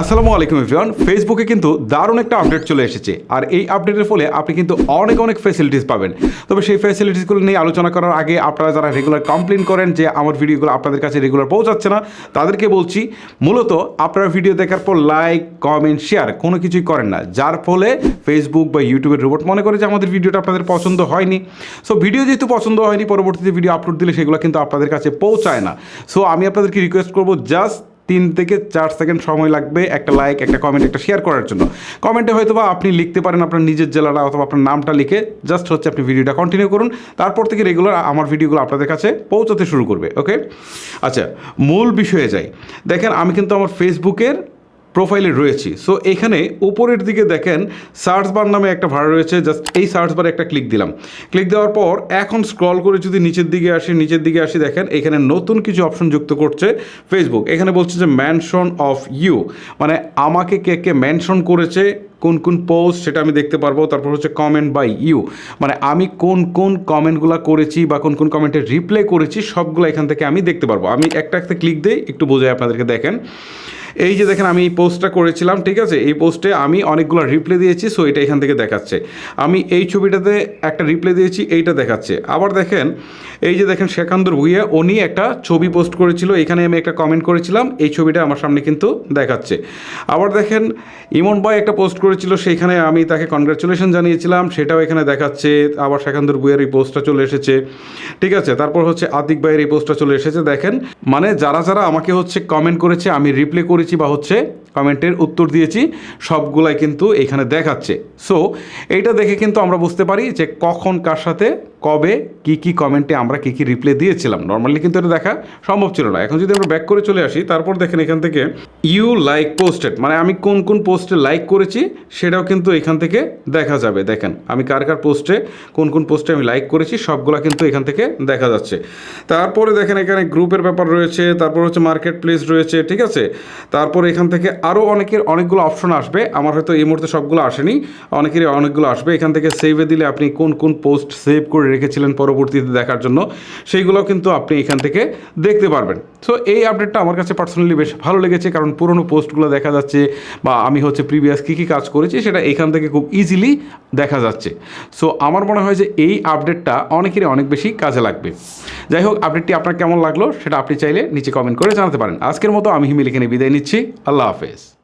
আসসালামু আলাইকুম এভরিওয়ান। ফেসবুকে কিন্তু দারুণ একটা আপডেট চলে এসেছে। আর এই আপডেটের ফলে আপনি কিন্তু অনেক অনেক ফেসিলিটিস পাবেন। তবে সেই ফেসিলিটিসগুলো নিয়ে আলোচনা করার আগে আপনারা যারা রেগুলার কমপ্লেন করেন যে আমার ভিডিওগুলো আপনাদের কাছে রেগুলার পৌঁছাচ্ছে না, তাদেরকে বলছি, মূলত আপনারা ভিডিও দেখার পর লাইক কমেন্ট শেয়ার কোনো কিছুই করেন না। যার ফলে ফেসবুক বা ইউটিউবের রোবট মনে করে যে আমাদের ভিডিওটা আপনাদের পছন্দ হয়নি। সো ভিডিও যেহেতু পছন্দ হয়নি, পরবর্তীতে ভিডিও আপলোড দিলে সেগুলো কিন্তু আপনাদের কাছে পৌঁছায় না। সো আমি আপনাদেরকে রিকোয়েস্ট করব জাস্ট তিন থেকে চার সেকেন্ড সময় লাগবে একটা লাইক একটা কমেন্ট একটা শেয়ার করার জন্য। কমেন্টে হয়তো বা আপনি লিখতে পারেন আপনার নিজের জেলাটা অথবা আপনার নামটা লিখে জাস্ট হচ্ছে আপনি ভিডিওটা কন্টিনিউ করুন। তারপর থেকে রেগুলার আমার ভিডিওগুলো আপনাদের কাছে পৌঁছাতে শুরু করবে ওকে আচ্ছা মূল বিষয়ে যাই। দেখেন, আমি কিন্তু আমার ফেসবুকের প্রোফাইলে রয়েছি। সো এখানে উপরের দিকে দেখেন সার্চ বার নামে একটা ভাড়া রয়েছে। জাস্ট এই সার্চ বারে একটা ক্লিক দিলাম। ক্লিক দেওয়ার পর এখন স্ক্রল করে যদি নিচের দিকে আসি, নিচের দিকে আসি দেখেন, এখানে নতুন কিছু অপশন যুক্ত করছে ফেসবুক এখানে বলছে যে ম্যানশন অফ ইউ মানে আমাকে কে কে ম্যানশন করেছে, কোন কোন পোস্ট সেটা আমি দেখতে পারব। তারপর হচ্ছে কমেন্ট বাই ইউ মানে আমি কোন কোন কমেন্টগুলো করেছি বা কোন কোন কমেন্টে রিপ্লাই করেছি, সবগুলো এখান থেকে আমি দেখতে পারব। আমি একটা একটা ক্লিক দিই, একটু বোঝাই আপনাদেরকে দেখেন। এই যে দেখেন, আমি এই পোস্টটা করেছিলাম, ঠিক আছে? এই পোস্টে আমি অনেকগুলো রিপ্লে দিয়েছি সো এটা এখান থেকে দেখাচ্ছে। আমি এই ছবিটাতে একটা রিপ্লে দিয়েছি, এইটা দেখাচ্ছে। আবার দেখেন, এই যে দেখেন শেখান্দর ভুইয়া, উনি একটা ছবি পোস্ট করেছিল, এখানে আমি একটা কমেন্ট করেছিলাম, এই ছবিটা আমার সামনে কিন্তু দেখাচ্ছে। আবার দেখেন, ইমন ভাই একটা পোস্ট করেছিল, সেইখানে আমি তাকে কনগ্রাচুলেশন জানিয়েছিলাম, সেটাও এখানে দেখাচ্ছে, আবার শেখান্দর ভুইয়ার এই পোস্টটা চলে এসেছে, ঠিক আছে? তারপর হচ্ছে আতিক ভাইয়ের এই পোস্টটা চলে এসেছে, দেখেন। মানে যারা যারা আমাকে হচ্ছে কমেন্ট করেছে, আমি রিপ্লে করেছি বা হচ্ছে কমেন্টের উত্তর দিয়েছি, সবগুলাই কিন্তু এখানে দেখাচ্ছে। সো এইটা দেখে কিন্তু আমরা বুঝতে পারি যে কখন কার সাথে, কবে, কি কি কমেন্টে আমরা কি কি রিপ্লাই দিয়েছিলাম। নর্মালি কিন্তু এটা দেখা সম্ভব ছিল না। এখন যদি আমরা ব্যাক করে চলে আসি, তারপর দেখেন এখান থেকে ইউ লাইক পোস্টেড মানে আমি কোন কোন পোস্টে লাইক করেছি, সেটাও কিন্তু এখান থেকে দেখা যাবে। দেখেন, আমি কার কার পোস্টে কোন কোন পোস্টে আমি লাইক করেছি, সবগুলা কিন্তু এখান থেকে দেখা যাচ্ছে। তারপরে দেখেন এখানে গ্রুপের ব্যাপার রয়েছে, তারপর হচ্ছে মার্কেট প্লেস রয়েছে, ঠিক আছে? তারপর এখান থেকে আরও অনেকের অনেকগুলো অপশন আসবে। আমার হয়তো এই মুহূর্তে সবগুলো আসেনি। অনেকেরই অনেকগুলো আসবে। এখান থেকে সেভে দিলে আপনি কোন কোন পোস্ট সেভ করে রেখেছিলেন পরবর্তীতে দেখার জন্য সেইগুলো কিন্তু আপনি এখান থেকে দেখতে পারবেন। সো এই আপডেটটা আমার কাছে পার্সোনালি বেশ ভালো লেগেছে কারণ পুরনো পোস্টগুলো দেখা যাচ্ছে বা আমি হচ্ছে প্রিভিয়াস কী কী কাজ করেছি সেটা এখান থেকে খুব ইজিলি দেখা যাচ্ছে। সো আমার মনে হয় যে এই আপডেটটা অনেকেরই অনেক বেশি কাজে লাগবে। যাই হোক আপডেটটি আপনার কেমন লাগল সেটা আপনি চাইলে নিচে কমেন্ট করে জানাতে পারেন। আজকের মতো আমি হিমেল এখানে বিদায় নিচ্ছি। আল্লাহ হাফেজ।